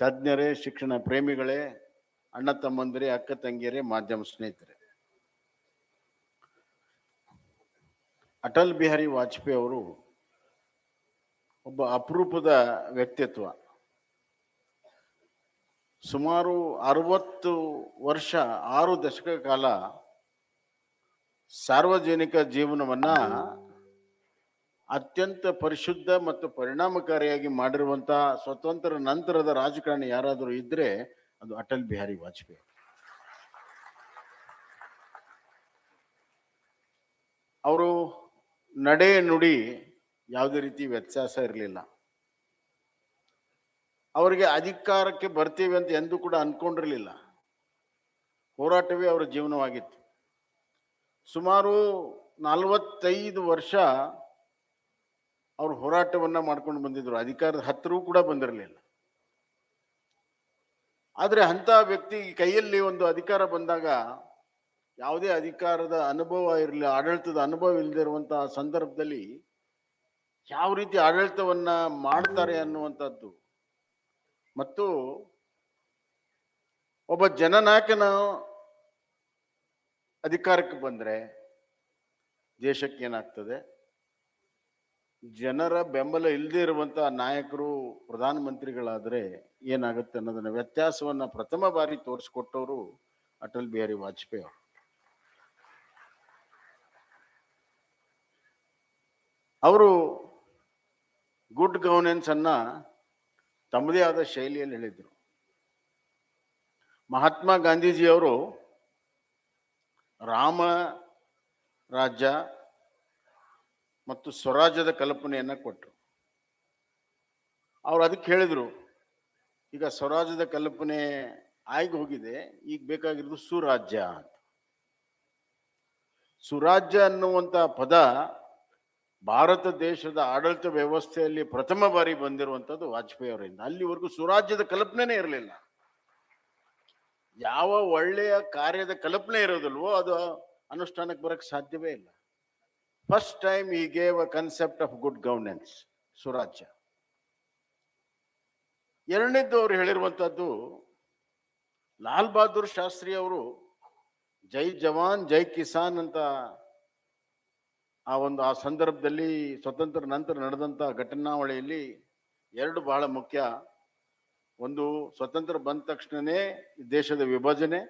ತಜ್ಞರೇ, ಶಿಕ್ಷಣ ಪ್ರೇಮಿಗಳೇ, ಅಣ್ಣ ತಮ್ಮಂದಿರೇ, ಅಕ್ಕ ತಂಗಿಯರೇ, ಮಾಧ್ಯಮ ಸ್ನೇಹಿತರೆ. ಅಟಲ್ ಬಿಹಾರಿ ವಾಜಪೇಯಿ ಅವರು ಒಬ್ಬ ಅಪರೂಪದ ವ್ಯಕ್ತಿತ್ವ. ಸುಮಾರು ಅರವತ್ತು ವರ್ಷ, ಆರು ದಶಕ ಕಾಲ ಸಾರ್ವಜನಿಕ ಜೀವನವನ್ನ ಅತ್ಯಂತ ಪರಿಶುದ್ಧ ಮತ್ತು ಪರಿಣಾಮಕಾರಿಯಾಗಿ ಮಾಡಿರುವಂಥ ಸ್ವತಂತ್ರ ನಂತರದ ರಾಜಕಾರಣಿ ಯಾರಾದರೂ ಇದ್ರೆ ಅದು ಅಟಲ್ ಬಿಹಾರಿ ವಾಜಪೇಯಿ ಅವರು. ನಡೆ ನುಡಿ ಯಾವುದೇ ರೀತಿ ವ್ಯತ್ಯಾಸ ಇರಲಿಲ್ಲ. ಅವರಿಗೆ ಅಧಿಕಾರಕ್ಕೆ ಬರ್ತೀವಿ ಅಂತ ಎಂದೂ ಕೂಡ ಅಂದ್ಕೊಂಡಿರಲಿಲ್ಲ ಹೋರಾಟವೇ ಅವರ ಜೀವನವಾಗಿತ್ತು. ಸುಮಾರು ನಲವತ್ತೈದು ವರ್ಷ ಅವರು ಹೋರಾಟವನ್ನ ಮಾಡ್ಕೊಂಡು ಬಂದಿದ್ರು. ಅಧಿಕಾರದ ಹತ್ತಿರವೂ ಕೂಡ ಬಂದಿರಲಿಲ್ಲ. ಆದರೆ ಅಂತ ವ್ಯಕ್ತಿ ಕೈಯಲ್ಲಿ ಒಂದು ಅಧಿಕಾರ ಬಂದಾಗ ಯಾವುದೇ ಅಧಿಕಾರದ ಅನುಭವ ಇರಲಿ, ಆಡಳಿತದ ಅನುಭವ ಇಲ್ಲದೆ ಇರುವಂತಹ ಸಂದರ್ಭದಲ್ಲಿ ಯಾವ ರೀತಿ ಆಡಳಿತವನ್ನ ಮಾಡ್ತಾರೆ ಅನ್ನುವಂಥದ್ದು. ಮತ್ತು ಒಬ್ಬ ಜನನಾಯಕನ ಅಧಿಕಾರಕ್ಕೆ ಬಂದ್ರೆ ದೇಶಕ್ಕೆ ಏನಾಗ್ತದೆ ಜನರ ಬೆಂಬಲ ಇಲ್ಲದೆ ಇರುವಂತಹ ನಾಯಕರು ಪ್ರಧಾನಮಂತ್ರಿಗಳಾದ್ರೆ ಏನಾಗುತ್ತೆ ಅನ್ನೋದನ್ನ ವ್ಯತ್ಯಾಸವನ್ನ ಪ್ರಥಮ ಬಾರಿ ತೋರಿಸ್ಕೊಟ್ಟವರು ಅಟಲ್ ಬಿಹಾರಿ ವಾಜಪೇಯಿ ಅವರು. ಅವರು ಗುಡ್ ಗವರ್ನೆನ್ಸ್ ಅನ್ನ ತಮ್ಮದೇ ಆದ ಶೈಲಿಯಲ್ಲಿ ಹೇಳಿದ್ರು. ಮಹಾತ್ಮ ಗಾಂಧೀಜಿಯವರು ರಾಮ ರಾಜ್ಯ ಮತ್ತು ಸ್ವರಾಜ್ಯದ ಕಲ್ಪನೆಯನ್ನ ಕೊಟ್ಟರು ಅವ್ರು ಅದಕ್ಕೆ ಹೇಳಿದರು, ಈಗ ಸ್ವರಾಜ್ಯದ ಕಲ್ಪನೆ ಆಗಿ ಹೋಗಿದೆ, ಈಗ ಬೇಕಾಗಿರೋದು ಸುರಾಜ್ಯ ಅಂತ. ಸುರಾಜ್ಯ ಅನ್ನುವಂಥ ಪದ ಭಾರತ ದೇಶದ ಆಡಳಿತ ವ್ಯವಸ್ಥೆಯಲ್ಲಿ ಪ್ರಥಮ ಬಾರಿ ಬಂದಿರುವಂಥದ್ದು ವಾಜಪೇಯಿ ಅವರಿಂದ. ಅಲ್ಲಿವರೆಗೂ ಸುರಾಜ್ಯದ ಕಲ್ಪನೆನೇ ಇರಲಿಲ್ಲ. ಯಾವ ಒಳ್ಳೆಯ ಕಾರ್ಯದ ಕಲ್ಪನೆ ಇರೋದಿಲ್ವೋ ಅದು ಅನುಷ್ಠಾನಕ್ಕೆ ಬರಕ್ಕೆ ಸಾಧ್ಯವೇ ಇಲ್ಲ. First time he gave a concept of good governance ಸ್ವರಾಜ್ಯ ಎರಡನೇದ್ದು ಅವರು ಹೇಳಿರುವಂಥದ್ದು, ಲಾಲ್ ಬಹದ್ದೂರ್ ಶಾಸ್ತ್ರಿ ಅವರು ಜೈ ಜವಾನ್, ಜೈ ಕಿಸಾನ್ ಅಂತ ಆ ಒಂದು, ಆ ಸಂದರ್ಭದಲ್ಲಿ ಸ್ವತಂತ್ರ ನಂತರ ನಡೆದಂಥ ಘಟನಾವಳಿಯಲ್ಲಿ ಎರಡು ಬಹಳ ಮುಖ್ಯ. ಒಂದು, ಸ್ವತಂತ್ರ ಬಂದ ತಕ್ಷಣನೇ ದೇಶದ ವಿಭಜನೆ.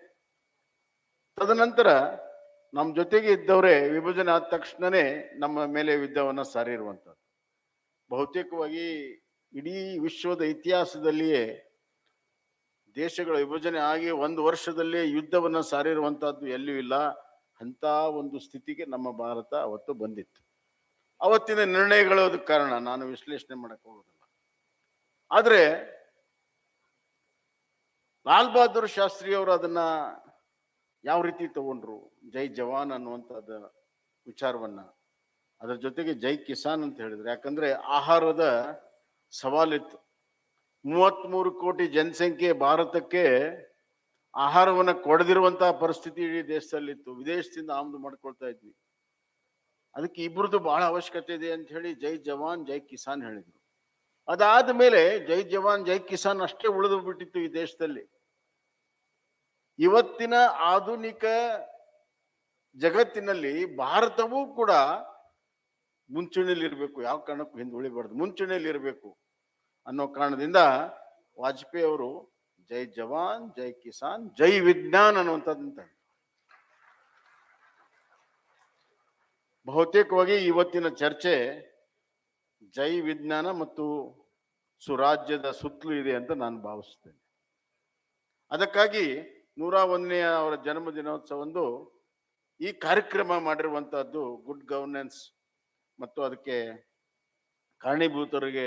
ತದನಂತರ ನಮ್ಮ ಜೊತೆಗೆ ಇದ್ದವರೇ ವಿಭಜನೆ ಆದ ತಕ್ಷಣನೇ ನಮ್ಮ ಮೇಲೆ ಯುದ್ಧವನ್ನು ಸಾರಿರುವಂಥದ್ದು ಬಹುತೇಕವಾಗಿ ಇಡೀ ವಿಶ್ವದ ಇತಿಹಾಸದಲ್ಲಿಯೇ ದೇಶಗಳ ವಿಭಜನೆ ಆಗಿ ಒಂದು ವರ್ಷದಲ್ಲಿ ಯುದ್ಧವನ್ನು ಸಾರಿರುವಂಥದ್ದು ಎಲ್ಲೂ ಇಲ್ಲ. ಅಂಥ ಒಂದು ಸ್ಥಿತಿಗೆ ನಮ್ಮ ಭಾರತ ಅವತ್ತು ಬಂದಿತ್ತು. ಅವತ್ತಿನ ನಿರ್ಣಯಗಳು ಅದಕ್ಕೆ ಕಾರಣ, ನಾನು ವಿಶ್ಲೇಷಣೆ ಮಾಡಕ್ಕೆ ಹೋಗೋದಿಲ್ಲ. ಆದರೆ ಲಾಲ್ ಬಹದ್ದೂರ್ ಶಾಸ್ತ್ರಿಯವರು ಅದನ್ನ ಯಾವ ರೀತಿ ತಗೊಂಡ್ರು ಜೈ ಜವಾನ್ ಅನ್ನುವಂಥದ್ದು ವಿಚಾರವನ್ನ? ಅದರ ಜೊತೆಗೆ ಜೈ ಕಿಸಾನ್ ಅಂತ ಹೇಳಿದ್ರು. ಯಾಕಂದ್ರೆ ಆಹಾರದ ಸವಾಲಿತ್ತು. ಮೂವತ್ತ್ಮೂರು ಕೋಟಿ ಜನಸಂಖ್ಯೆ ಭಾರತಕ್ಕೆ ಆಹಾರವನ್ನ ಕೊಡದಿರುವಂತಹ ಪರಿಸ್ಥಿತಿ ಇಡೀ ದೇಶದಲ್ಲಿತ್ತು. ವಿದೇಶದಿಂದ ಆಮದು ಮಾಡ್ಕೊಳ್ತಾ ಇದ್ವಿ. ಅದಕ್ಕೆ ಇಬ್ಬರದ್ದು ಬಹಳ ಅವಶ್ಯಕತೆ ಇದೆ ಅಂತ ಹೇಳಿ ಜೈ ಜವಾನ್, ಜೈ ಕಿಸಾನ್ ಹೇಳಿದ್ರು. ಅದಾದ ಮೇಲೆ ಜೈ ಜವಾನ್, ಜೈ ಕಿಸಾನ್ ಅಷ್ಟೇ ಉಳಿದು ಬಿಟ್ಟಿತ್ತು ಈ ದೇಶದಲ್ಲಿ. ಇವತ್ತಿನ ಆಧುನಿಕ ಜಗತ್ತಿನಲ್ಲಿ ಭಾರತವೂ ಕೂಡ ಮುಂಚೂಣಿಯಲ್ಲಿ ಇರಬೇಕು ಯಾವ ಕಾರಣಕ್ಕೂ ಹಿಂದೆ ಉಳಿಬಾರ್ದು ಮುಂಚೂಣಿಯಲ್ಲಿ ಇರಬೇಕು ಅನ್ನೋ ಕಾರಣದಿಂದ ವಾಜಪೇಯಿ ಅವರು ಜೈ ಜವಾನ್, ಜೈ ಕಿಸಾನ್, ಜೈ ವಿಜ್ಞಾನ್ ಅಂತ ಬಹುತೇಕವಾಗಿ ಇವತ್ತಿನ ಚರ್ಚೆ ಜೈ ವಿಜ್ಞಾನ ಮತ್ತು ಸುರಾಜ್ಯದ ಸುತ್ತಲೂ ಇದೆ ಅಂತ ನಾನು ಭಾವಿಸ್ತೇನೆ. ಅದಕ್ಕಾಗಿ ನೂರ ಒಂದನೆಯ ಅವರ ಜನ್ಮ ದಿನೋತ್ಸವಂದು ಈ ಕಾರ್ಯಕ್ರಮ ಮಾಡಿರುವಂತಹದ್ದು ಗುಡ್ ಗವರ್ನೆನ್ಸ್ ಮತ್ತು ಅದಕ್ಕೆ ಕಾರಣೀಭೂತರಿಗೆ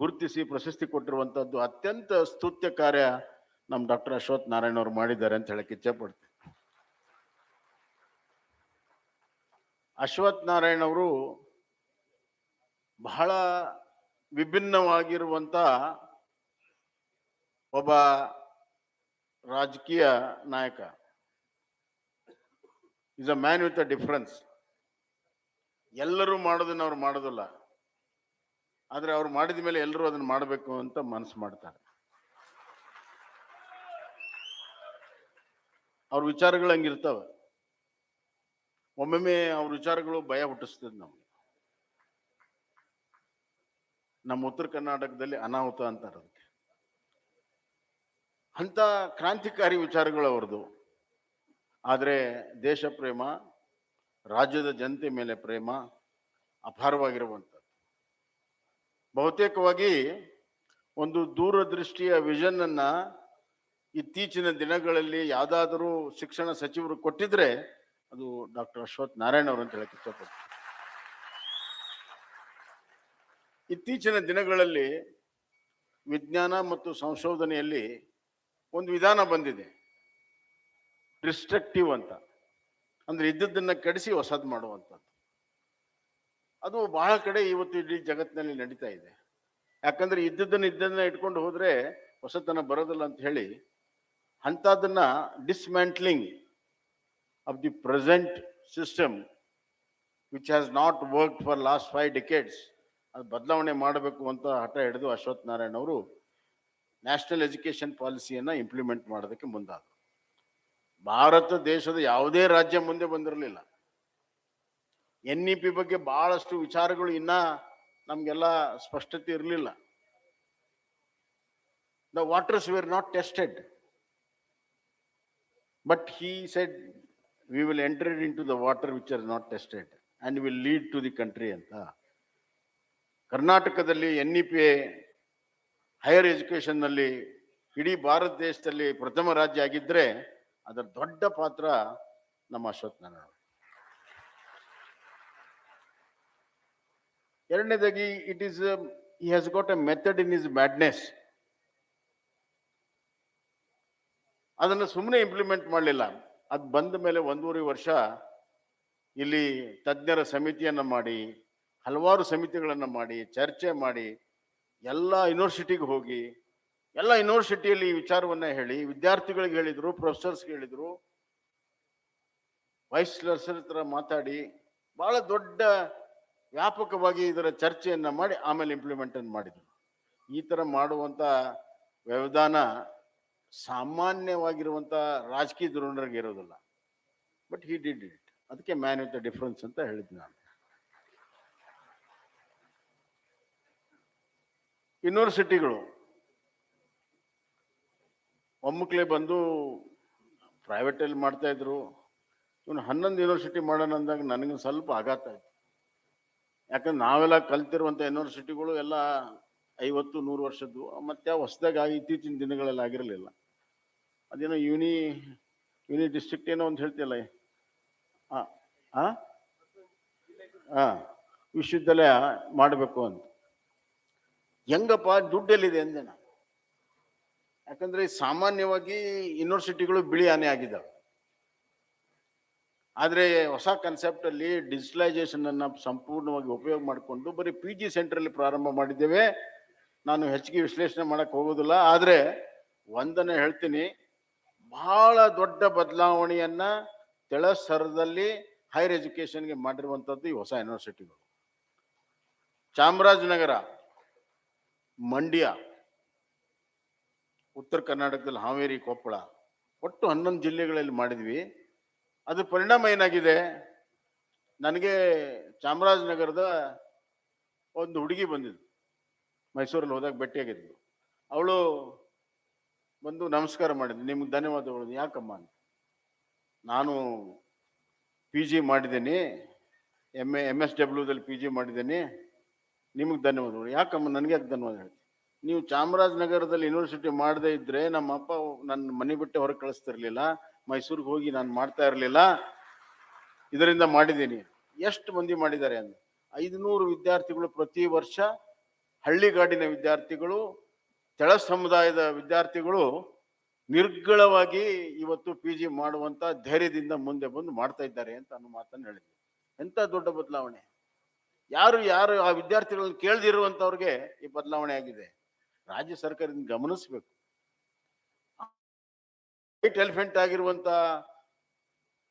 ಗುರುತಿಸಿ ಪ್ರಶಸ್ತಿ ಕೊಟ್ಟಿರುವಂಥದ್ದು ಅತ್ಯಂತ ಸ್ತುತ್ಯ ಕಾರ್ಯ ನಮ್ಮ ಡಾಕ್ಟರ್ ಅಶ್ವಥ್ ನಾರಾಯಣ ಅವರು ಮಾಡಿದ್ದಾರೆ ಅಂತ ಹೇಳಕ್ಕೆ ಇಚ್ಛೆ ಪಡ್ತೀನಿ. ಅಶ್ವಥ್ ನಾರಾಯಣ್ ಅವರು ಬಹಳ ವಿಭಿನ್ನವಾಗಿರುವಂತ ಒಬ್ಬ ರಾಜಕೀಯ ನಾಯಕ. Is a man with a difference ಎಲ್ಲರೂ ಮಾಡೋದನ್ನ ಅವ್ರು ಮಾಡೋದಿಲ್ಲ. ಆದರೆ ಅವ್ರು ಮಾಡಿದ ಮೇಲೆ ಎಲ್ಲರೂ ಅದನ್ನು ಮಾಡಬೇಕು ಅಂತ ಮನಸ್ಸು ಮಾಡ್ತಾರೆ. ಅವ್ರ ವಿಚಾರಗಳು ಹಂಗಿರ್ತವೆ ಒಮ್ಮೊಮ್ಮೆ ಅವ್ರ ವಿಚಾರಗಳು ಭಯ ಹುಟ್ಟಿಸ್ತದೆ ನಮಗೆ. ನಮ್ಮ ಉತ್ತರ ಕರ್ನಾಟಕದಲ್ಲಿ ಅನಾಹುತ ಅಂತಾರೆ ಅದಕ್ಕೆ ಅಂತ ಕ್ರಾಂತಿಕಾರಿ ವಿಚಾರಗಳು ಅವ್ರದ್ದು. ಆದರೆ ದೇಶ ಪ್ರೇಮ, ರಾಜ್ಯದ ಜನತೆ ಮೇಲೆ ಪ್ರೇಮ ಅಪಾರವಾಗಿರುವಂಥದ್ದು. ಬಹುತೇಕವಾಗಿ ಒಂದು ದೂರದೃಷ್ಟಿಯ ವಿಷನನ್ನು ಇತ್ತೀಚಿನ ದಿನಗಳಲ್ಲಿ ಯಾವುದಾದರೂ ಶಿಕ್ಷಣ ಸಚಿವರು ಕೊಟ್ಟಿದ್ರೆ ಅದು ಡಾಕ್ಟರ್ ಅಶ್ವಥ್ ನಾರಾಯಣ ಅವರು ಅಂತ ಹೇಳಕ್ಕೆ ಇಷ್ಟಪಡ್ತೀನಿ. ಇತ್ತೀಚಿನ ದಿನಗಳಲ್ಲಿ ವಿಜ್ಞಾನ ಮತ್ತು ಸಂಶೋಧನೆಯಲ್ಲಿ ಒಂದು ವಿಧಾನ ಬಂದಿದೆ. ರಿಸ್ಟ್ರಕ್ಟಿವ್ ಅಂತ. ಅಂದ್ರೆ ಇದ್ದದ್ದನ್ನ ಕಡಿಸಿ ಹೊಸದು ಮಾಡುವಂಥದ್ದು. ಅದು ಬಹಳ ಕಡೆ ಇವತ್ತು ಇಡೀ ಜಗತ್ತಿನಲ್ಲಿ ನಡೀತಾ ಇದೆ. ಯಾಕಂದ್ರೆ ಇದ್ದದ್ದನ್ನ ಇದ್ದದನ್ನ ಇಟ್ಕೊಂಡು ಹೋದ್ರೆ ಹೊಸತನ ಬರೋದಿಲ್ಲ ಅಂತ ಹೇಳಿ ಅಂಥದ್ದನ್ನ dismantling of the present system which has not work for last five decades ಅದು ಬದಲಾವಣೆ ಮಾಡಬೇಕು ಅಂತ ಹಠ ಹಿಡಿದು ಅಶ್ವಥ್ ನಾರಾಯಣ್ ಅವರು ನ್ಯಾಷನಲ್ ಎಜುಕೇಶನ್ ಪಾಲಿಸಿಯನ್ನ ಇಂಪ್ಲಿಮೆಂಟ್ ಮಾಡೋದಕ್ಕೆ ಮುಂದಾದರು. ಭಾರತ ದೇಶದ ಯಾವುದೇ ರಾಜ್ಯ ಮುಂದೆ ಬಂದಿರಲಿಲ್ಲ. ಎನ್ ಇ ಪಿ ಬಗ್ಗೆ ಭಾಳಷ್ಟು ವಿಚಾರಗಳು ಇನ್ನ ನಮಗೆಲ್ಲ ಸ್ಪಷ್ಟತೆ ಇರಲಿಲ್ಲ. The waters were not tested but he said we will entered into the water which are not tested and will lead to the country ಅಂತ. ಕರ್ನಾಟಕದಲ್ಲಿ ಎನ್ ಇ ಪಿ ಹೈಯರ್ ಎಜುಕೇಷನ್ನಲ್ಲಿ ಇಡೀ ಭಾರತ ದೇಶದಲ್ಲಿ ಪ್ರಥಮ ರಾಜ್ಯ ಆಗಿದ್ದರೆ ಅದರ ದೊಡ್ಡ ಪಾತ್ರ ನಮ್ಮ ಅಶ್ವಥ್ ನಾರಾಯಣ ಎರಡನೇದಾಗಿ it is he has got a method in is madness ಅದನ್ನು ಸುಮ್ಮನೆ ಇಂಪ್ಲಿಮೆಂಟ್ ಮಾಡಲಿಲ್ಲ. ಅದು ಬಂದ ಮೇಲೆ ಒಂದೂವರೆ ವರ್ಷ ಇಲ್ಲಿ ತಜ್ಞರ ಸಮಿತಿಯನ್ನು ಮಾಡಿ, ಹಲವಾರು ಸಮಿತಿಗಳನ್ನು ಮಾಡಿ, ಚರ್ಚೆ ಮಾಡಿ ಎಲ್ಲ ಯೂನಿವರ್ಸಿಟಿಗೆ ಹೋಗಿ, ಎಲ್ಲ ಯೂನಿವರ್ಸಿಟಿಯಲ್ಲಿ ಈ ವಿಚಾರವನ್ನ ಹೇಳಿ, ವಿದ್ಯಾರ್ಥಿಗಳಿಗೆ ಹೇಳಿದ್ರು ಪ್ರೊಫೆಸರ್ಸ್ಗೆ ಹೇಳಿದ್ರು ವೈಸ್ ಚಾನ್ಸಲರ್ ಹತ್ರ ಮಾತಾಡಿ, ಬಹಳ ದೊಡ್ಡ ವ್ಯಾಪಕವಾಗಿ ಇದರ ಚರ್ಚೆಯನ್ನ ಮಾಡಿ, ಆಮೇಲೆ ಇಂಪ್ಲಿಮೆಂಟ್ ಮಾಡಿದ್ರು. ಈ ತರ ಮಾಡುವಂತ ವ್ಯವಧಾನ ಸಾಮಾನ್ಯವಾಗಿರುವಂತ ರಾಜಕೀಯ ಧೋರಣರಿಗೆ ಇರೋದಿಲ್ಲ. ಬಟ್ ಹಿ ಡಿಡ್ ಇಟ್ ಅದಕ್ಕೆ ಮ್ಯಾನ್ ವಿತ್ ದ ಡಿಫ್ರೆನ್ಸ್ ಅಂತ ಹೇಳಿದ್ ನಾನು. ಯೂನಿವರ್ಸಿಟಿಗಳು ಮೊಮ್ಮಕ್ಕಳೇ ಬಂದು ಪ್ರೈವೇಟಲ್ಲಿ ಮಾಡ್ತಾಯಿದ್ರು ಇವನು ಹನ್ನೊಂದು ಯೂನಿವರ್ಸಿಟಿ ಮಾಡೋಣ ಅಂದಾಗ ನನಗೆ ಸ್ವಲ್ಪ ಆಘಾತ ಆಯಿತು. ಯಾಕಂದ್ರೆ ನಾವೆಲ್ಲ ಕಲ್ತಿರುವಂಥ ಯೂನಿವರ್ಸಿಟಿಗಳು ಎಲ್ಲ ಐವತ್ತು, ನೂರು ವರ್ಷದ್ದು. ಮತ್ತೆ ಹೊಸದಾಗಿ ಇತ್ತೀಚಿನ ದಿನಗಳಲ್ಲಿ ಆಗಿರಲಿಲ್ಲ. ಅದೇನೋ ಯೂನಿ ಯೂನಿ ಡಿಸ್ಟ್ರಿಕ್ಟ್ ಏನೋ ಅಂತ ಹೇಳ್ತಿಲ್ಲ ಹಾಂ ಹಾಂ ವಿಶ್ವವಿದ್ಯಾಲಯ ಮಾಡಬೇಕು ಅಂತ. ಹೆಂಗಪ್ಪ ದುಡ್ಡೆಲ್ಲಿದೆ ಅಂದೆ ನಾನು. ಯಾಕಂದ್ರೆ ಸಾಮಾನ್ಯವಾಗಿ ಯೂನಿವರ್ಸಿಟಿಗಳು ಬಿಳಿ ಆನೆ ಆಗಿದ್ದಾವೆ. ಆದ್ರೆ ಹೊಸ ಕನ್ಸೆಪ್ಟ್ ಅಲ್ಲಿ ಡಿಜಿಟಲೈಸೇಷನ್ ಅನ್ನ ಸಂಪೂರ್ಣವಾಗಿ ಉಪಯೋಗ ಮಾಡಿಕೊಂಡು ಬರೀ ಪಿ ಜಿ ಸೆಂಟರ್ ಅಲ್ಲಿ ಪ್ರಾರಂಭ ಮಾಡಿದ್ದೇವೆ. ನಾನು ಹೆಚ್ಚಿಗೆ ವಿಶ್ಲೇಷಣೆ ಮಾಡಕ್ ಹೋಗೋದಿಲ್ಲ, ಆದರೆ ಒಂದನ್ನ ಹೇಳ್ತೀನಿ. ಬಹಳ ದೊಡ್ಡ ಬದಲಾವಣೆಯನ್ನ ತೆಳಸರದಲ್ಲಿ ಹೈಯರ್ ಎಜುಕೇಷನ್ಗೆ ಮಾಡಿರುವಂಥದ್ದು ಈ ಹೊಸ ಯೂನಿವರ್ಸಿಟಿಗಳು. ಚಾಮರಾಜನಗರ ಮಂಡ್ಯ, ಉತ್ತರ ಕರ್ನಾಟಕದಲ್ಲಿ ಹಾವೇರಿ, ಕೊಪ್ಪಳ, ಒಟ್ಟು ಹನ್ನೊಂದು ಜಿಲ್ಲೆಗಳಲ್ಲಿ ಮಾಡಿದ್ವಿ. ಅದ್ರ ಪರಿಣಾಮ ಏನಾಗಿದೆ? ನನಗೆ ಚಾಮರಾಜನಗರದ ಒಂದು ಹುಡುಗಿ ಬಂದಿದ್ದು ಮೈಸೂರಲ್ಲಿ ಹೋದಾಗ ಭೇಟಿಯಾಗಿದ್ಲು. ಅವಳು ಬಂದು ನಮಸ್ಕಾರ ಮಾಡಿದ್ವಿ ನಿಮ್ಗೆ ಧನ್ಯವಾದಗಳು. ಯಾಕಮ್ಮ ಅಂತ. ನಾನು ಪಿ ಜಿ ಮಾಡಿದ್ದೀನಿ. ಎಂ ಎ ಎಂ ಎಸ್ ಡಬ್ಲ್ಯೂದಲ್ಲಿ ಪಿ ಜಿ ಮಾಡಿದ್ದೀನಿ. ನಿಮಗೆ ಧನ್ಯವಾದಗಳು ಯಾಕಮ್ಮ, ನನಗೆ ಯಾಕೆ ಧನ್ಯವಾದ ಹೇಳ್ತೀನಿ ನೀವು ಚಾಮರಾಜನಗರದಲ್ಲಿ ಯೂನಿವರ್ಸಿಟಿ ಮಾಡದೇ ಇದ್ರೆ ನಮ್ಮ ಅಪ್ಪ ನನ್ನ ಮನೆ ಬಿಟ್ಟು ಹೊರಗೆ ಕಳಿಸ್ತಿರ್ಲಿಲ್ಲ. ಮೈಸೂರಿಗೆ ಹೋಗಿ ನಾನು ಮಾಡ್ತಾ ಇರಲಿಲ್ಲ. ಇದರಿಂದ ಮಾಡಿದ್ದೀನಿ. ಎಷ್ಟು ಮಂದಿ ಮಾಡಿದ್ದಾರೆ ಅಂದ್ರೆ? ಐದುನೂರು ವಿದ್ಯಾರ್ಥಿಗಳು ಪ್ರತಿ ವರ್ಷ ಹಳ್ಳಿಗಾಡಿನ ವಿದ್ಯಾರ್ಥಿಗಳು, ತೆಳ ಸಮುದಾಯದ ವಿದ್ಯಾರ್ಥಿಗಳು ನಿರ್ಗಳವಾಗಿ ಇವತ್ತು ಪಿ ಜಿ ಮಾಡುವಂತ ಧೈರ್ಯದಿಂದ ಮುಂದೆ ಬಂದು ಮಾಡ್ತಾ ಇದ್ದಾರೆ ಅಂತ ಅನ್ನೋ ಮಾತನ್ನು ಹೇಳಿದ್ವಿ. ಎಂತ ದೊಡ್ಡ ಬದಲಾವಣೆ? ಯಾರು ಯಾರು ಆ ವಿದ್ಯಾರ್ಥಿಗಳನ್ನು ಕೇಳದಿರುವಂಥವ್ರಿಗೆ ಈ ಬದಲಾವಣೆ ಆಗಿದೆ. ರಾಜ್ಯ ಸರ್ಕಾರದಿಂದ ಗಮನಿಸಬೇಕು. ವೈಟ್ ಎಲಿಫೆಂಟ್ ಆಗಿರುವಂಥ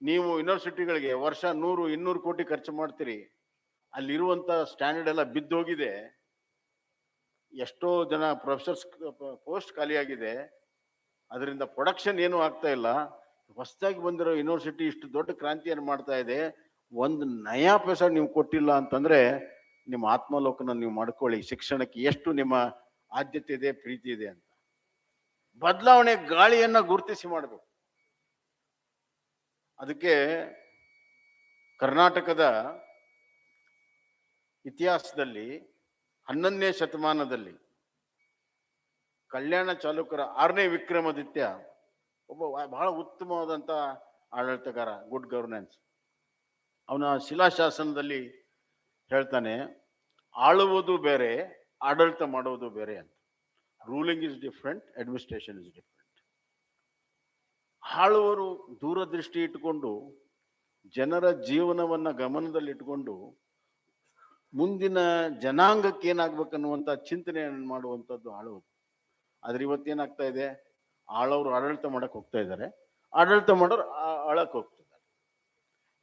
ನೀವು ಯೂನಿವರ್ಸಿಟಿಗಳಿಗೆ ವರ್ಷ ನೂರು, ಇನ್ನೂರು ಕೋಟಿ ಖರ್ಚು ಮಾಡ್ತೀರಿ. ಅಲ್ಲಿರುವಂಥ ಸ್ಟ್ಯಾಂಡರ್ಡ್ ಎಲ್ಲ ಬಿದ್ದೋಗಿದೆ. ಎಷ್ಟೋ ಜನ ಪ್ರೊಫೆಸರ್ಸ್ ಪೋಸ್ಟ್ ಖಾಲಿಯಾಗಿದೆ. ಅದರಿಂದ ಪ್ರೊಡಕ್ಷನ್ ಏನೂ ಆಗ್ತಾ ಇಲ್ಲ. ಹೊಸದಾಗಿ ಬಂದಿರೋ ಯೂನಿವರ್ಸಿಟಿ ಇಷ್ಟು ದೊಡ್ಡ ಕ್ರಾಂತಿಯನ್ನು ಮಾಡ್ತಾ ಇದೆ. ಒಂದು ನಯಾ ಪೈಸ ನೀವು ಕೊಟ್ಟಿಲ್ಲ ಅಂತಂದ್ರೆ ನಿಮ್ಮ ಆತ್ಮಲೋಕನ ನೀವು ಮಾಡ್ಕೊಳ್ಳಿ. ಶಿಕ್ಷಣಕ್ಕೆ ಎಷ್ಟು ನಿಮ್ಮ ಆದ್ಯತೆ ಇದೆ, ಪ್ರೀತಿ ಇದೆ ಅಂತ. ಬದಲಾವಣೆ ಗಾಳಿಯನ್ನ ಗುರುತಿಸಿ ಮಾಡಬೇಕು. ಅದಕ್ಕೆ ಕರ್ನಾಟಕದ ಇತಿಹಾಸದಲ್ಲಿ, ಹನ್ನೊಂದನೇ ಶತಮಾನದಲ್ಲಿ ಕಲ್ಯಾಣ ಚಾಲುಕ್ಯರ ಆರನೇ ವಿಕ್ರಮಾದಿತ್ಯ ಒಬ್ಬ ಬಹಳ ಉತ್ತಮವಾದಂಥ ಆಡಳಿತಗಾರ, ಗುಡ್ ಗವರ್ನೆನ್ಸ್ ಅವನ ಶಿಲಾಶಾಸನದಲ್ಲಿ ಹೇಳ್ತಾನೆ, ಆಳುವುದು ಬೇರೆ, ಆಡಳಿತ ಮಾಡುವುದು ಬೇರೆ ಅಂತ. Ruling is different, administration is different. ಆಳುವರು ದೂರದೃಷ್ಟಿ ಇಟ್ಟುಕೊಂಡು, ಜನರ ಜೀವನವನ್ನು ಗಮನದಲ್ಲಿಟ್ಟುಕೊಂಡು ಮುಂದಿನ ಜನಾಂಗಕ್ಕೆ ಏನಾಗ್ಬೇಕನ್ನುವಂಥ ಚಿಂತನೆಯನ್ನು ಮಾಡುವಂಥದ್ದು ಆಳುವುದು ಆದ್ರೆ ಇವತ್ತೇನಾಗ್ತಾ ಇದೆ? ಆಳವರು ಆಡಳಿತ ಮಾಡೋಕೆ ಹೋಗ್ತಾ ಇದ್ದಾರೆ. ಆಡಳಿತ ಮಾಡೋರು ಆಳಕ್ಕೆ ಹೋಗ್ತಾರೆ.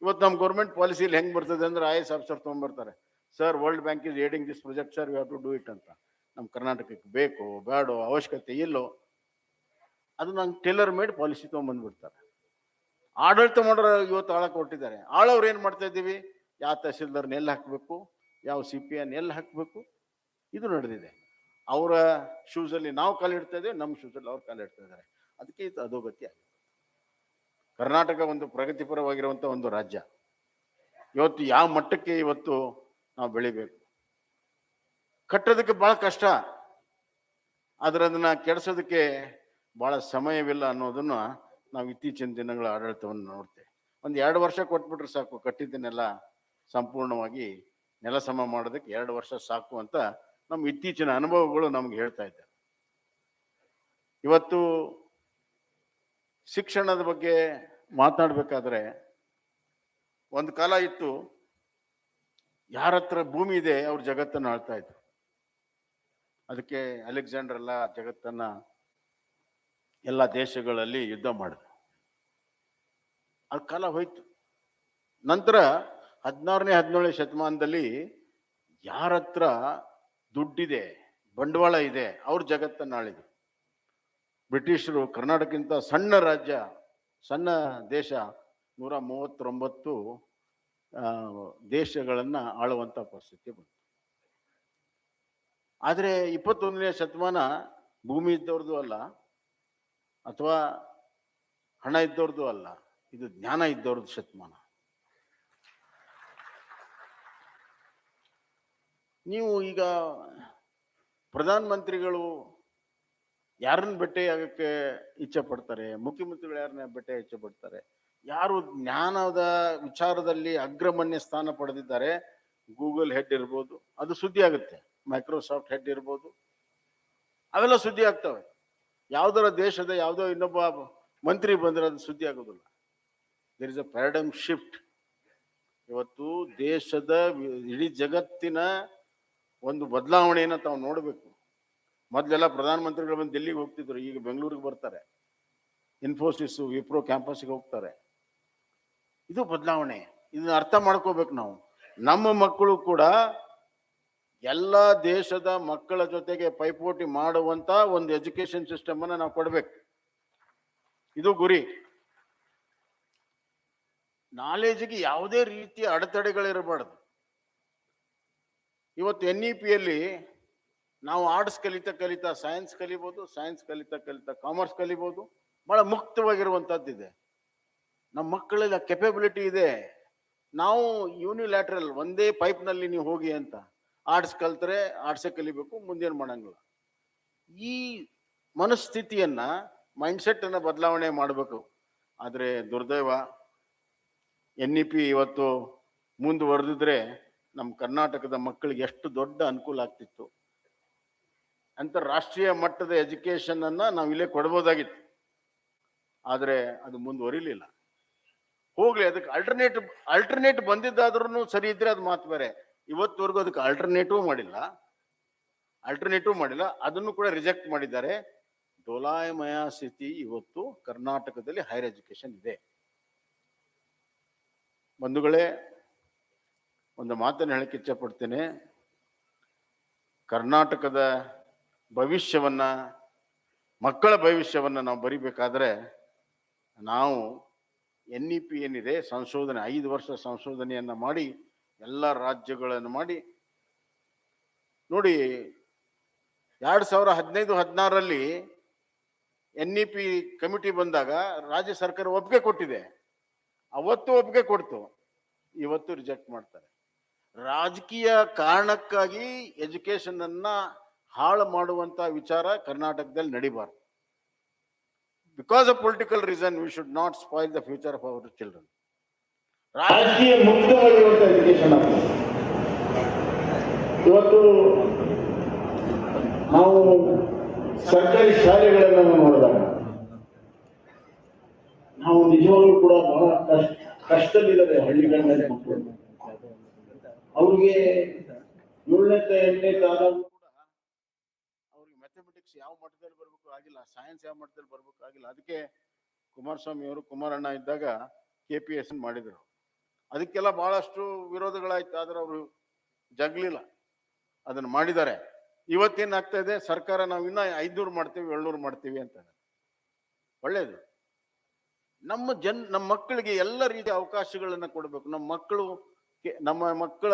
ಇವತ್ತು ನಮ್ಮ ಗೌರ್ಮೆಂಟ್ ಪಾಲಿಸಿಲಿ ಹೆಂಗೆ ಬರ್ತದೆ ಅಂದ್ರೆ I S officer ತೊಗೊಂಡ್ಬರ್ತಾರೆ sir World Bank is aiding this project sir you have to do it ಅಂತ. ನಮ್ಮ ಕರ್ನಾಟಕಕ್ಕೆ ಬೇಕು, ಬೇಡೋ, ಅವಶ್ಯಕತೆ ಇಲ್ಲೋ, ಅದು ನಂಗೆ ಟೇಲರ್ ಮೇಡ್ ಪಾಲಿಸಿ ತೊಗೊಂಬಂದ್ಬಿಡ್ತಾರೆ. ಆಡಳಿತ ಮಾಡೋರು ಇವತ್ತು ಆಳಕ್ಕೆ ಕೊಟ್ಟಿದ್ದಾರೆ ಆಳವ್ರು ಏನು ಮಾಡ್ತಾ ಇದ್ದೀವಿ? ಯಾವ ತಹಸೀಲ್ದಾರ್ನ ಎಲ್ಲಿ ಹಾಕಬೇಕು? ಯಾವ ಸಿ ಪಿ ಎನ್ ಎಲ್ಲಿ ಹಾಕಬೇಕು? ಇದು ನಡೆದಿದೆ. ಅವರ ಶೂಸಲ್ಲಿ ನಾವು ಕಾಲಿಡ್ತಾ ಇದ್ದೇವೆ ನಮ್ಮ ಶೂಸಲ್ಲಿ ಅವ್ರು ಕಾಲಿಡ್ತಾ ಇದ್ದಾರೆ. ಅದಕ್ಕೆ ಇದು ಅಧೋಗತಿ ಆಗಿದೆ. ಕರ್ನಾಟಕ ಒಂದು ಪ್ರಗತಿಪರವಾಗಿರುವಂಥ ಒಂದು ರಾಜ್ಯ. ಇವತ್ತು ಯಾವ ಮಟ್ಟಕ್ಕೆ ಇವತ್ತು ನಾವು ಬೆಳಿಬೇಕು? ಕಟ್ಟೋದಕ್ಕೆ ಭಾಳ ಕಷ್ಟ. ಆದರೆ ಅದನ್ನು ಕೆಡಿಸೋದಕ್ಕೆ ಭಾಳ ಸಮಯವಿಲ್ಲ ಅನ್ನೋದನ್ನು ನಾವು ಇತ್ತೀಚಿನ ದಿನಗಳ ಆಡಳಿತವನ್ನು ನೋಡ್ತೇವೆ. ಒಂದು ಎರಡು ವರ್ಷ ಕೊಟ್ಬಿಟ್ರೆ ಸಾಕು ಕಟ್ಟಿದ್ದನ್ನೆಲ್ಲ ಸಂಪೂರ್ಣವಾಗಿ ನೆಲಸಮ ಮಾಡೋದಕ್ಕೆ ಎರಡು ವರ್ಷ ಸಾಕು ಅಂತ ನಮ್ಮ ಇತ್ತೀಚಿನ ಅನುಭವಗಳು ನಮ್ಗೆ ಹೇಳ್ತಾ ಇದ್ದಾರೆ. ಇವತ್ತು ಶಿಕ್ಷಣದ ಬಗ್ಗೆ ಮಾತನಾಡಬೇಕಾದ್ರೆ ಒಂದು ಕಾಲ ಇತ್ತು ಯಾರ ಹತ್ರ ಭೂಮಿ ಇದೆ ಅವ್ರ ಜಗತ್ತನ್ನು ಆಳ್ತಾ ಇದ್ರು. ಅದಕ್ಕೆ ಅಲೆಕ್ಸಾಂಡರ್ ಎಲ್ಲ ಜಗತ್ತನ್ನ ಎಲ್ಲ ದೇಶಗಳಲ್ಲಿ ಯುದ್ಧ ಮಾಡಿದ್ರು. ಆ ಕಾಲ ಹೋಯ್ತು. ನಂತರ ಹದಿನಾರನೇ ಹದಿನೇಳನೇ ಶತಮಾನದಲ್ಲಿ ಯಾರ ಹತ್ರ ದುಡ್ಡಿದೆ, ಬಂಡವಾಳ ಇದೆ, ಅವ್ರ ಜಗತ್ತನ್ನ ಆಳಿದ್ರು. ಬ್ರಿಟಿಷರು ಕರ್ನಾಟಕಕ್ಕಿಂತ ಸಣ್ಣ ರಾಜ್ಯ, ಸಣ್ಣ ದೇಶ ನೂರ ಮೂವತ್ತೊಂಬತ್ತು ದೇಶಗಳನ್ನು ಆಳುವಂಥ ಪರಿಸ್ಥಿತಿ ಬಂತು. ಆದರೆ ಇಪ್ಪತ್ತೊಂದನೇ ಶತಮಾನ ಭೂಮಿ ಇದ್ದವ್ರದ್ದು ಅಲ್ಲ, ಅಥವಾ ಹಣ ಇದ್ದವ್ರದ್ದು ಅಲ್ಲ, ಇದು ಜ್ಞಾನ ಇದ್ದವ್ರದ್ದು ಶತಮಾನ. ನೀವು ಈಗ ಪ್ರಧಾನ ಮಂತ್ರಿಗಳು ಯಾರನ್ನ ಭೇಟಿ ಆಗಕ್ಕೆ ಇಚ್ಛೆ ಪಡ್ತಾರೆ? ಮುಖ್ಯಮಂತ್ರಿಗಳು ಯಾರನ್ನ ಭೇಟಿ ಇಚ್ಛೆ ಪಡ್ತಾರೆ? ಯಾರು ಜ್ಞಾನದ ವಿಚಾರದಲ್ಲಿ ಅಗ್ರಮಣ್ಯ ಸ್ಥಾನ ಪಡೆದಿದ್ದಾರೆ? ಗೂಗಲ್ ಹೆಡ್ ಇರ್ಬೋದು, ಅದು ಸುದ್ದಿ ಆಗುತ್ತೆ. ಮೈಕ್ರೋಸಾಫ್ಟ್ ಹೆಡ್ ಇರ್ಬೋದು, ಅವೆಲ್ಲ ಸುದ್ದಿ ಆಗ್ತವೆ. ಯಾವ್ದಾರ ದೇಶದ ಯಾವುದೋ ಇನ್ನೊಬ್ಬ ಮಂತ್ರಿ ಬಂದ್ರೆ ಅದು ಸುದ್ದಿ ಆಗೋದಿಲ್ಲ. There is a paradigm shift ಇವತ್ತು ದೇಶದ ಇಡೀ ಜಗತ್ತಿನ ಒಂದು ಬದಲಾವಣೆಯನ್ನು ತಾವು ನೋಡಬೇಕು. ಮೊದಲೆಲ್ಲ ಪ್ರಧಾನಮಂತ್ರಿಗಳು ಬಂದು ಡೆಲ್ಲಿಗೆ ಹೋಗ್ತಿದ್ರು, ಈಗ ಬೆಂಗಳೂರಿಗೆ ಬರ್ತಾರೆ. ಇನ್ಫೋಸಿಸ್ ವಿಪ್ರೋ ಕ್ಯಾಂಪಸ್ಗೆ ಹೋಗ್ತಾರೆ. ಇದು ಬದಲಾವಣೆ. ಇದನ್ನ ಅರ್ಥ ಮಾಡ್ಕೋಬೇಕು ನಾವು. ನಮ್ಮ ಮಕ್ಕಳು ಕೂಡ ಎಲ್ಲ ದೇಶದ ಮಕ್ಕಳ ಜೊತೆಗೆ ಪೈಪೋಟಿ ಮಾಡುವಂತ ಒಂದು ಎಜುಕೇಶನ್ ಸಿಸ್ಟಮ್ ಅನ್ನ ನಾವು ಕೊಡ್ಬೇಕು. ಇದು ಗುರಿ. ನಾಲೆಜ್ಗೆ ಯಾವುದೇ ರೀತಿಯ ಅಡೆತಡೆಗಳಿರಬಾರ್ದು. ಇವತ್ತು ಎನ್ ಇ ಪಿಯಲ್ಲಿ ನಾವು ಆರ್ಟ್ಸ್ ಕಲಿತಾ ಕಲಿತಾ ಸೈನ್ಸ್ ಕಲಿಬೋದು ಸೈನ್ಸ್ ಕಲಿತಾ ಕಲಿತಾ ಕಾಮರ್ಸ್ ಕಲಿಬೋದು, ಬಹಳ ಮುಕ್ತವಾಗಿರುವಂತದ್ದು ಇದೆ. ನಮ್ಮ ಮಕ್ಕಳಲ್ಲಿ ಕೆಪಬಿಲಿಟಿ ಇದೆ. ನಾವು ಯೂನಿಲ್ಯಾಟ್ರಲ್ ಒಂದೇ ಪೈಪ್ನಲ್ಲಿ ನೀವು ಹೋಗಿ ಅಂತ ಆರ್ಟ್ಸ್ ಕಲ್ತರೆ ಆರ್ಟ್ಸೇ ಕಲಿಬೇಕು, ಮುಂದೇನು ಮಾಡಂಗಿಲ್ಲ. ಈ ಮನಸ್ಥಿತಿಯನ್ನ ಮೈಂಡ್ಸೆಟ್ ಅನ್ನ ಬದಲಾವಣೆ ಮಾಡಬೇಕು. ಆದರೆ ದುರ್ದೈವ ಎನ್ ಇ ಪಿ ಇವತ್ತು ಮುಂದುವರೆದಿದ್ರೆ ನಮ್ಮ ಕರ್ನಾಟಕದ ಮಕ್ಕಳಿಗೆ ಎಷ್ಟು ದೊಡ್ಡ ಅನುಕೂಲ ಆಗ್ತಿತ್ತು. ಅಂತಾರಾಷ್ಟ್ರೀಯ ಮಟ್ಟದ ಎಜುಕೇಷನನ್ನು ನಾವು ಇಲ್ಲೇ ಕೊಡ್ಬೋದಾಗಿತ್ತು. ಆದರೆ ಅದು ಮುಂದುವರಿಲಿಲ್ಲ. ಹೋಗ್ಲಿ, ಅದಕ್ಕೆ ಅಲ್ಟರ್ನೇಟ್ ಅಲ್ಟರ್ನೇಟ್ ಬಂದಿದ್ದಾದ್ರೂ ಸರಿ ಇದ್ರೆ ಅದು ಮಾತು ಬೇರೆ. ಇವತ್ತುವರೆಗೂ ಅದಕ್ಕೆ ಅಲ್ಟರ್ನೇಟಿವ್ ಮಾಡಿಲ್ಲ. ಅಲ್ಟರ್ನೇಟಿವ್ ಮಾಡಿಲ್ಲ. ಅದನ್ನು ಕೂಡ ರಿಜೆಕ್ಟ್ ಮಾಡಿದ್ದಾರೆ. ಡೋಲಾಯಮಯ ಸ್ಥಿತಿ ಇವತ್ತು ಕರ್ನಾಟಕದಲ್ಲಿ ಹೈಯರ್ ಎಜುಕೇಶನ್ ಇದೆ. ಬಂಧುಗಳೇ, ಒಂದು ಮಾತನ್ನು ಹೇಳಕ್ಕೆ ಇಚ್ಛಪಡ್ತೇನೆ ಕರ್ನಾಟಕದ ಭವಿಷ್ಯವನ್ನ, ಮಕ್ಕಳ ಭವಿಷ್ಯವನ್ನು ನಾವು ಬರಿಬೇಕಾದ್ರೆ ನಾವು ಎನ್ ಇ ಪಿ ಏನಿದೆ ಸಂಶೋಧನೆ, ಐದು ವರ್ಷ ಸಂಶೋಧನೆಯನ್ನು ಮಾಡಿ, ಎಲ್ಲ ರಾಜ್ಯಗಳನ್ನು ಮಾಡಿ, ನೋಡಿ ಎರಡು ಸಾವಿರ ಹದಿನೈದು, ಹದಿನಾರರಲ್ಲಿ ಎನ್ ಇ ಪಿ ಕಮಿಟಿ ಬಂದಾಗ ರಾಜ್ಯ ಸರ್ಕಾರ ಒಪ್ಪಿಗೆ ಕೊಟ್ಟಿದೆ. ಅವತ್ತು ಒಪ್ಪಿಗೆ ಕೊಡ್ತು. ಇವತ್ತು ರಿಜೆಕ್ಟ್ ಮಾಡ್ತಾರೆ. ರಾಜಕೀಯ ಕಾರಣಕ್ಕಾಗಿ ಎಜುಕೇಷನನ್ನು ಹಾಳು ಮಾಡುವಂತ ವಿಚಾರ ಕರ್ನಾಟಕದಲ್ಲಿ ನಡಿಬಾರ್ದು. Because of political reason we should not spoil the future of our children ರಾಜಕೀಯ ಇವತ್ತು ನಾವು ಸರ್ಕಾರಿ ಶಾಲೆಗಳನ್ನು ನೋಡಿದಾಗ, ನಾವು ನಿಜವಾಗ್ಲೂ ಕೂಡ ಬಹಳ ಕಷ್ಟ, ಕಷ್ಟದಲ್ಲಿದ್ದಾರೆ ಹಳ್ಳಿಗಳಲ್ಲಿ ಮಕ್ಕಳು. ಅವ್ರಿಗೆ ಏಳನೇ, ಎಂಟನೇ ಆದಾಗ ಕೂಡ ಅವ್ರಿಗೆ ಮ್ಯಾಥಮೆಟಿಕ್ಸ್ ಯಾವ ಮಟ್ಟದಲ್ಲಿ ಬರ್ಬೇಕು ಆಗಿಲ್ಲ ಸೈನ್ಸ್ ಯಾವ ಮಟ್ಟದಲ್ಲಿ ಬರ್ಬೇಕು ಆಗಿಲ್ಲ ಅದಕ್ಕೆ ಕುಮಾರಸ್ವಾಮಿ ಅವರು ಕುಮಾರಣ್ಣ ಇದ್ದಾಗ ಕೆ ಪಿ ಎಸ್ ಮಾಡಿದ್ರು. ಅದಕ್ಕೆಲ್ಲ ಬಹಳಷ್ಟು ವಿರೋಧಗಳಾಯ್ತು. ಆದ್ರೆ ಅವರು ಜಗ್ಲಿಲ್ಲ. ಅದನ್ನ ಮಾಡಿದ್ದಾರೆ. ಇವತ್ತೇನಾಗ್ತಾ ಇದೆ? ಸರ್ಕಾರ ನಾವು ಇನ್ನ ಐದ್ನೂರು ಮಾಡ್ತೀವಿ, ಏಳ್ನೂರು ಮಾಡ್ತೀವಿ ಅಂತ ಒಳ್ಳೇದು. ನಮ್ಮ ಜನ್, ನಮ್ಮ ಮಕ್ಕಳಿಗೆ ಎಲ್ಲ ರೀತಿಯ ಅವಕಾಶಗಳನ್ನ ಕೊಡಬೇಕು. ನಮ್ಮ ಮಕ್ಕಳು ನಮ್ಮ ಮಕ್ಕಳ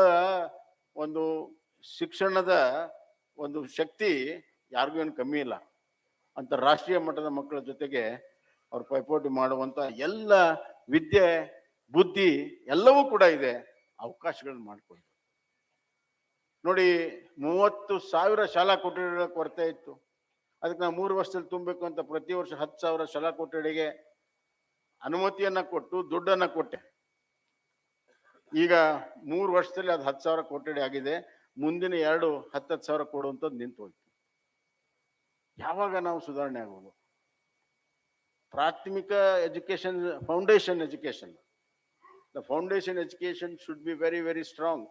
ಒಂದು ಶಿಕ್ಷಣದ ಒಂದು ಶಕ್ತಿ ಯಾರಿಗೂ ಏನು ಕಮ್ಮಿ ಇಲ್ಲ. ಅಂತಾರಾಷ್ಟ್ರೀಯ ಮಟ್ಟದ ಮಕ್ಕಳ ಜೊತೆಗೆ ಅವ್ರು ಪೈಪೋಟಿ ಮಾಡುವಂತ ಎಲ್ಲ ವಿದ್ಯೆ, ಬುದ್ಧಿ ಎಲ್ಲವೂ ಕೂಡ ಇದೆ, ಅವಕಾಶಗಳನ್ನ ಮಾಡಿಕೊಂಡು ನೋಡಿ, ಮೂವತ್ತು ಸಾವಿರ ಶಾಲಾ ಕೊಠಡಿಗಳ ಕೊರತೆ ಇತ್ತು. ಅದಕ್ಕೆ ನಾವು ಮೂರು ವರ್ಷದಲ್ಲಿ ತುಂಬಬೇಕು ಅಂತ ಪ್ರತಿ ವರ್ಷ ಹತ್ತು ಸಾವಿರ ಶಾಲಾ ಕೊಠಡಿಗೆ ಅನುಮತಿಯನ್ನ ಕೊಟ್ಟು ದುಡ್ಡನ್ನ ಕೊಟ್ಟೆ. ಈಗ ಮೂರು ವರ್ಷದಲ್ಲಿ ಅದು ಹತ್ತು ಸಾವಿರ ಕೊಠಡಿ ಆಗಿದೆ. ಮುಂದಿನ ಎರಡು ಹತ್ತತ್ತು ಸಾವಿರ ಕೊಡುವಂಥದ್ದು ನಿಂತು ಹೋಯ್ತು ಯಾವಾಗ ನಾವು ಸುಧಾರಣೆ ಆಗೋದು ಪ್ರಾಥಮಿಕ education foundation education the foundation education should be very very strong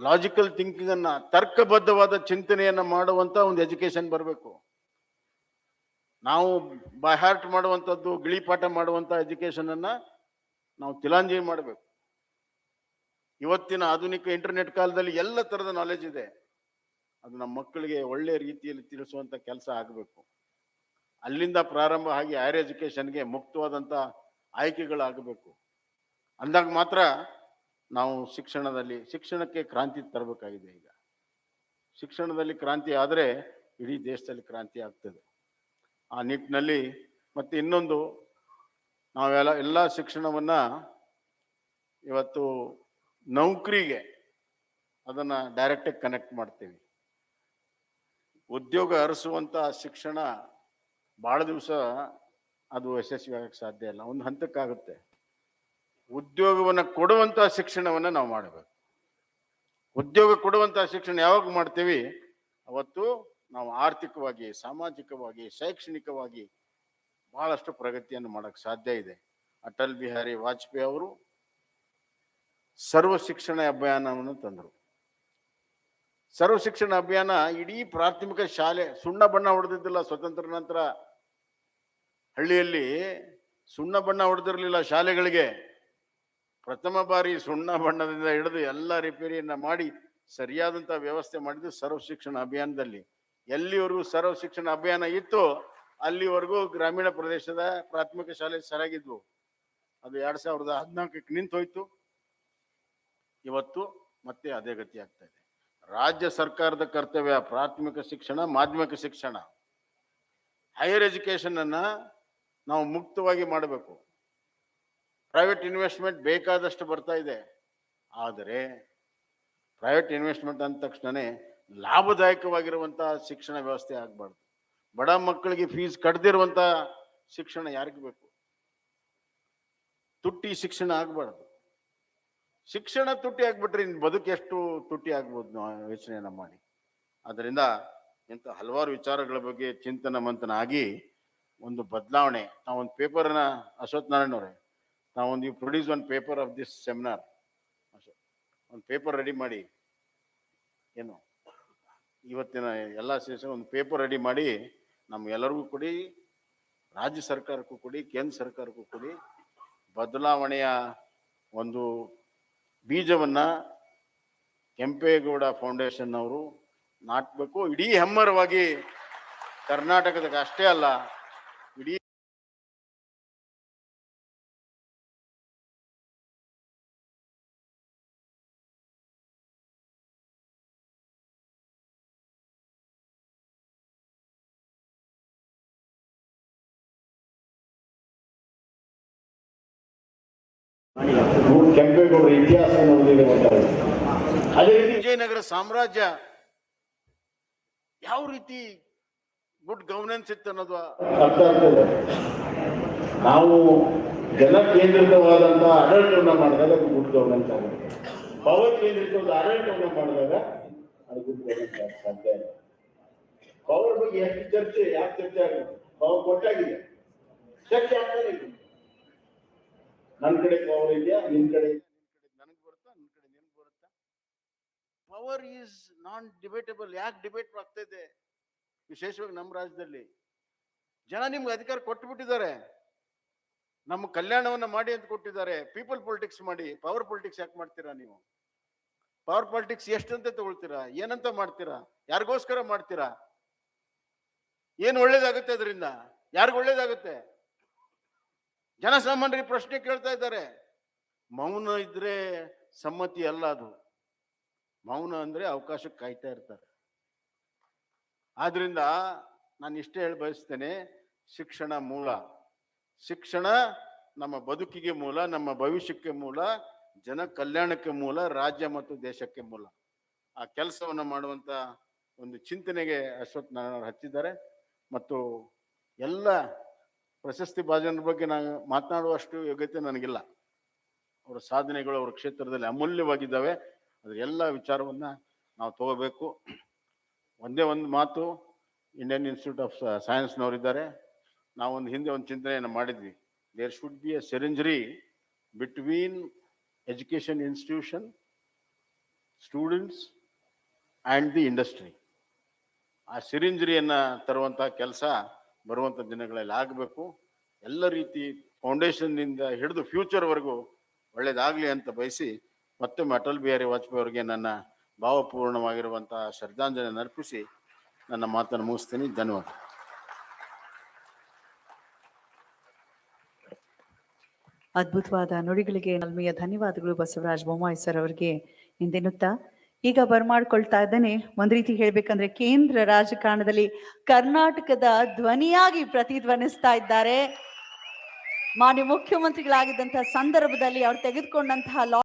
logical thinking ಅನ್ನ, ತರ್ಕಬದ್ಧವಾದ ಚಿಂತನೆಯನ್ನ ಮಾಡುವಂತ ಒಂದು ಎಜುಕೇಶನ್ ಬರಬೇಕು. ನಾವು ಬೈ ಹಾರ್ಟ್ ಮಾಡುವಂಥದ್ದು, ಗಿಳಿಪಾಠ ಮಾಡುವಂತ ಎಜುಕೇಶನ್ ಅನ್ನ ನಾವು ತಿಲಾಂಜಲಿ ಮಾಡಬೇಕು. ಇವತ್ತಿನ ಆಧುನಿಕ ಇಂಟರ್ನೆಟ್ ಕಾಲದಲ್ಲಿ ಎಲ್ಲ ತರದ ನಾಲೆಜ್ ಇದೆ. ಅದು ನಮ್ಮ ಮಕ್ಕಳಿಗೆ ಒಳ್ಳೆ ರೀತಿಯಲ್ಲಿ ತಿಳಿಸುವಂತ ಕೆಲಸ ಆಗಬೇಕು. ಅಲ್ಲಿಂದ ಪ್ರಾರಂಭ ಆಗಿ ಹೈಯರ್ ಎಜುಕೇಷನ್ಗೆ ಮುಕ್ತವಾದಂತ ಆಯ್ಕೆಗಳಾಗಬೇಕು. ಅಂದಾಗ ಮಾತ್ರ ನಾವು ಶಿಕ್ಷಣದಲ್ಲಿ, ಶಿಕ್ಷಣಕ್ಕೆ ಕ್ರಾಂತಿ ತರಬೇಕಾಗಿದೆ ಈಗ. ಶಿಕ್ಷಣದಲ್ಲಿ ಕ್ರಾಂತಿ ಆದರೆ ಇಡೀ ದೇಶದಲ್ಲಿ ಕ್ರಾಂತಿ ಆಗ್ತದೆ. ಆ ನಿಟ್ಟಿನಲ್ಲಿ ಮತ್ತೆ ಇನ್ನೊಂದು, ನಾವೆಲ್ಲ ಎಲ್ಲ ಶಿಕ್ಷಣವನ್ನ ಇವತ್ತು ನೌಕರಿಗೆ ಅದನ್ನ ಡೈರೆಕ್ಟಾಗಿ ಕನೆಕ್ಟ್ ಮಾಡ್ತೀವಿ. ಉದ್ಯೋಗ ಅರಸುವಂಥ ಶಿಕ್ಷಣ ಬಹಳ ದಿವಸ ಅದು ಯಶಸ್ವಿ ಆಗಕ್ಕೆ ಸಾಧ್ಯ ಇಲ್ಲ. ಒಂದು ಹಂತಕ್ಕಾಗುತ್ತೆ. ಉದ್ಯೋಗವನ್ನ ಕೊಡುವಂಥ ಶಿಕ್ಷಣವನ್ನು ನಾವು ಮಾಡಬೇಕು. ಉದ್ಯೋಗ ಕೊಡುವಂಥ ಶಿಕ್ಷಣ ಯಾವಾಗ ಮಾಡ್ತೀವಿ? ಅವತ್ತು ನಾವು ಆರ್ಥಿಕವಾಗಿ, ಸಾಮಾಜಿಕವಾಗಿ, ಶೈಕ್ಷಣಿಕವಾಗಿ ಬಹಳಷ್ಟು ಪ್ರಗತಿಯನ್ನು ಮಾಡಕ್ ಸಾಧ್ಯ ಇದೆ. ಅಟಲ್ ಬಿಹಾರಿ ವಾಜಪೇಯಿ ಅವರು ಸರ್ವ ಶಿಕ್ಷಣ ಅಭಿಯಾನವನ್ನು ತಂದರು. ಸರ್ವ ಶಿಕ್ಷಣ ಅಭಿಯಾನ ಇಡೀ ಪ್ರಾಥಮಿಕ ಶಾಲೆ ಸುಣ್ಣ ಬಣ್ಣ ಹೊಡೆದಿದ್ದಿಲ್ಲ ಸ್ವತಂತ್ರ ನಂತರ ಹಳ್ಳಿಯಲ್ಲಿ ಸುಣ್ಣ ಬಣ್ಣ ಹೊಡೆದಿರಲಿಲ್ಲ ಶಾಲೆಗಳಿಗೆ. ಪ್ರಥಮ ಬಾರಿ ಸುಣ್ಣ ಬಣ್ಣದಿಂದ ಹಿಡಿದು ಎಲ್ಲ ರಿಪೇರಿಯನ್ನ ಮಾಡಿ ಸರಿಯಾದಂಥ ವ್ಯವಸ್ಥೆ ಮಾಡಿದ್ದು ಸರ್ವ ಶಿಕ್ಷಣ ಅಭಿಯಾನದಲ್ಲಿ. ಎಲ್ಲಿವರೆಗೂ ಸರ್ವ ಶಿಕ್ಷಣ ಅಭಿಯಾನ ಇತ್ತು ಅಲ್ಲಿವರೆಗೂ ಗ್ರಾಮೀಣ ಪ್ರದೇಶದ ಪ್ರಾಥಮಿಕ ಶಾಲೆ ಸರಿಯಾಗಿದ್ವು. ಅದು ಎರಡ್ ಸಾವಿರದ ಹದಿನಾಲ್ಕಕ್ಕೆ ನಿಂತು ಹೋಯ್ತು ಇವತ್ತು ಮತ್ತೆ ಅದೇ ಗತಿ ಆಗ್ತಾ ರಾಜ್ಯ ಸರ್ಕಾರದ ಕರ್ತವ್ಯ ಪ್ರಾಥಮಿಕ ಶಿಕ್ಷಣ, ಮಾಧ್ಯಮಿಕ ಶಿಕ್ಷಣ. ಹೈಯರ್ ಎಜುಕೇಶನ್ ಅನ್ನ ನಾವು ಮುಕ್ತವಾಗಿ ಮಾಡಬೇಕು. ಪ್ರೈವೇಟ್ ಇನ್ವೆಸ್ಟ್ಮೆಂಟ್ ಬೇಕಾದಷ್ಟು ಬರ್ತಾ ಇದೆ. ಆದರೆ ಪ್ರೈವೇಟ್ ಇನ್ವೆಸ್ಟ್ಮೆಂಟ್ ಅಂದ ತಕ್ಷಣನೇ ಲಾಭದಾಯಕವಾಗಿರುವಂಥ ಶಿಕ್ಷಣ ವ್ಯವಸ್ಥೆ ಆಗಬಾರ್ದು. ಬಡ ಮಕ್ಕಳಿಗೆ ಫೀಸ್ ಕಡ್ದಿರುವಂಥ ಶಿಕ್ಷಣ ಯಾರಿಗೆ ಬೇಕು? ತುಟ್ಟಿ ಶಿಕ್ಷಣ ಆಗಬಾರ್ದು. ಶಿಕ್ಷಣ ತುಟ್ಟಿ ಆಗ್ಬಿಟ್ರೆ ನಿನ್ ಬದುಕು ಎಷ್ಟು ತುಟ್ಟಿ ಆಗ್ಬೋದು ಯೋಚನೆಯನ್ನ ಮಾಡಿ. ಅದರಿಂದ ಇಂಥ ಹಲವಾರು ವಿಚಾರಗಳ ಬಗ್ಗೆ ಚಿಂತನ ಮಂಥನ ಆಗಿ ಒಂದು ಬದಲಾವಣೆ ನಾವೊಂದು ಪೇಪರ್ನ ಅಶ್ವತ್ ನಾರಾಯಣ ಅವರೇ ನಾವೊಂದು you produce one paper of this seminar ಒಂದು ಪೇಪರ್ ರೆಡಿ ಮಾಡಿ. ಏನು, ಇವತ್ತಿನ ಎಲ್ಲ ಸೆಷನ್ ಒಂದು ಪೇಪರ್ ರೆಡಿ ಮಾಡಿ ನಮ್ಗೆಲ್ಲರಿಗೂ ಕೊಡಿ, ರಾಜ್ಯ ಸರ್ಕಾರಕ್ಕೂ ಕೊಡಿ, ಕೇಂದ್ರ ಸರ್ಕಾರಕ್ಕೂ ಕೊಡಿ, ಬದಲಾವಣೆಯ ಒಂದು ಬೀಜವನ್ನ ಕೆಂಪೇಗೌಡ ಫೌಂಡೇಶನ್ ಅವರು ನಾಟಬೇಕು. ಇಡೀ ಹೆಮ್ಮರವಾಗಿ ಕರ್ನಾಟಕದಾಗ ಅಷ್ಟೇ ಅಲ್ಲ ಇಡೀ ಕೆಂಪೇಗೌಡರ ಅದೇ ರೀತಿ ವಿಜಯನಗರ ಸಾಮ್ರಾಜ್ಯ ಯಾವ ರೀತಿ ಗುಡ್ ಗವರ್ನೆನ್ಸ್ ಇತ್ತು ಅನ್ನೋದು ಅರ್ಥ ಆಗ್ತದೆ ನಾವು ಜನ ಕೇಂದ್ರಿತವಾದಂತಹ ಆಡಳಿತವನ್ನ ಮಾಡಿದಾಗ ಅದು ಗುಡ್ ಗವರ್ನೆನ್ಸ್ ಆಗುತ್ತೆ. ಪವರ್ ಕೇಂದ್ರಿತವಾದ ಆಡಳಿತವನ್ನ ಮಾಡಿದಾಗ ಅದು ಗುಡ್ ಗವರ್ನೆನ್ಸ್ ಆಗಕ್ಕೆ ಸಾಧ್ಯ ಇಲ್ಲ. ಪವರ್ ಬಗ್ಗೆ ಎಷ್ಟು ಚರ್ಚೆ ಯಾಕೆ ಚರ್ಚೆ ಆಗುತ್ತೆ? ಪವರ್ ಕೊಟ್ಟಾಗಿದೆ. ಚರ್ಚೆ ಆಗ್ತಾನೆ ಇದೆ. ನನ್ನ ಕಡೆ ಪವರ್ ಇದೆಯಾ, ನಿನ್ ಕಡೆ? ನನಗೆ ಬರುತ್ತಾ ಕಡೆ ಬರುತ್ತಾ? ಪವರ್ ಈಸ್ ನಾನ್ ಡಿಬೇಟಬಲ್ ಯಾಕೆ ಡಿಬೇಟ್ ಆಗ್ತಾ ಇದೆ? ವಿಶೇಷವಾಗಿ ನಮ್ಮ ರಾಜ್ಯದಲ್ಲಿ. ಜನ ನಿಮ್ಗೆ ಅಧಿಕಾರ ಕೊಟ್ಟು ಬಿಟ್ಟಿದ್ದಾರೆ ನಮ್ಮ ಕಲ್ಯಾಣವನ್ನ ಮಾಡಿ ಅಂತ ಕೊಟ್ಟಿದ್ದಾರೆ. ಪೀಪಲ್ ಪೊಲಿಟಿಕ್ಸ್ ಮಾಡಿ. ಪವರ್ ಪೊಲಿಟಿಕ್ಸ್ ಯಾಕೆ ಮಾಡ್ತೀರಾ ನೀವು? ಪವರ್ ಪಾಲಿಟಿಕ್ಸ್ ಎಷ್ಟಂತ ತಗೊಳ್ತೀರಾ? ಏನಂತ ಮಾಡ್ತೀರಾ? ಯಾರಿಗೋಸ್ಕರ ಮಾಡ್ತೀರಾ? ಏನು ಒಳ್ಳೇದಾಗುತ್ತೆ ಅದರಿಂದ? ಯಾರಿಗೂ ಒಳ್ಳೇದಾಗುತ್ತೆ? ಜನಸಾಮಾನ್ಯರಿಗೆ ಪ್ರಶ್ನೆ ಕೇಳ್ತಾ ಇದ್ದಾರೆ. ಮೌನ ಇದ್ರೆ ಸಮ್ಮತಿ ಅಲ್ಲ ಅದು. ಮೌನ ಅಂದ್ರೆ ಅವಕಾಶಕ್ಕೆ ಕಾಯ್ತಾ ಇರ್ತಾರೆ. ಆದ್ರಿಂದ ನಾನು ಇಷ್ಟೇ ಹೇಳಿ ಬಯಸ್ತೇನೆ, ಶಿಕ್ಷಣ ಮೂಲ. ಶಿಕ್ಷಣ ನಮ್ಮ ಬದುಕಿಗೆ ಮೂಲ, ನಮ್ಮ ಭವಿಷ್ಯಕ್ಕೆ ಮೂಲ, ಜನ ಕಲ್ಯಾಣಕ್ಕೆ ಮೂಲ, ರಾಜ್ಯ ಮತ್ತು ದೇಶಕ್ಕೆ ಮೂಲ. ಆ ಕೆಲಸವನ್ನು ಮಾಡುವಂತ ಒಂದು ಚಿಂತನೆಗೆ ಅಶ್ವತ್ಥ ನಾರಾಯಣ ಹಚ್ಚಿದ್ದಾರೆ. ಮತ್ತು ಎಲ್ಲ ಪ್ರಶಸ್ತಿ ಭಾಜನರ ಬಗ್ಗೆ ನಾನು ಮಾತನಾಡುವಷ್ಟು ಯೋಗ್ಯತೆ ನನಗಿಲ್ಲ. ಅವರ ಸಾಧನೆಗಳು ಅವರ ಕ್ಷೇತ್ರದಲ್ಲಿ ಅಮೂಲ್ಯವಾಗಿದ್ದಾವೆ. ಅದರ ಎಲ್ಲ ವಿಚಾರವನ್ನ ನಾವು ತಗೋಬೇಕು. ಒಂದೇ ಒಂದು ಮಾತು ಇಂಡಿಯನ್ ಇನ್ಸ್ಟಿಟ್ಯೂಟ್ ಆಫ್ ಸೈನ್ಸ್ನವರಿದ್ದಾರೆ ನಾವೊಂದು ಹಿಂದೆ ಒಂದು ಚಿಂತನೆಯನ್ನು ಮಾಡಿದ್ವಿ. There should be a ಸೆರೆಂಜರಿ between education institution students and the industry ಆ ಸಿರಿಂಜರಿಯನ್ನು ತರುವಂಥ ಕೆಲಸ ಬರುವಂತ ದಿನಗಳಲ್ಲಿ ಆಗಬೇಕು. ಎಲ್ಲ ರೀತಿ ಫೌಂಡೇಶನ್ನಿಂದ ಹಿಡಿದು ಫ್ಯೂಚರ್ವರೆಗೂ ಒಳ್ಳೇದಾಗ್ಲಿ ಅಂತ ಬಯಸಿ ಮತ್ತೊಮ್ಮೆ ಅಟಲ್ ಬಿಹಾರಿ ವಾಜಪೇಯಿ ಅವರಿಗೆ ನನ್ನ ಭಾವಪೂರ್ಣವಾಗಿರುವಂತಹ ಶ್ರದ್ಧಾಂಜಲಿ ಅರ್ಪಿಸಿ ನನ್ನ ಮಾತನ್ನು ಮುಗಿಸ್ತೀನಿ. ಧನ್ಯವಾದ. ಅದ್ಭುತವಾದ ನುಡಿಗಳಿಗೆ ನಲ್ಮೆಯ ಧನ್ಯವಾದಗಳು ಬಸವರಾಜ್ ಬೊಮ್ಮಾಯಿ ಸರ್ ಅವರಿಗೆ. ಹಿಂದೆನ್ನುತ್ತಾ ಈಗ ಬರ್ಮಾಡ್ಕೊಳ್ತಾ ಇದ್ದೇನೆ. ಒಂದ್ ರೀತಿ ಹೇಳ್ಬೇಕಂದ್ರೆ ಕೇಂದ್ರ ರಾಜಕಾರಣದಲ್ಲಿ ಕರ್ನಾಟಕದ ಧ್ವನಿಯಾಗಿ ಪ್ರತಿಧ್ವನಿಸ್ತಾ ಇದ್ದಾರೆ. ಮಾನ್ಯ ಮುಖ್ಯಮಂತ್ರಿಗಳಾಗಿದ್ದಂತಹ ಸಂದರ್ಭದಲ್ಲಿ ಅವ್ರು ತೆಗೆದುಕೊಂಡಂತಹ ಲಾ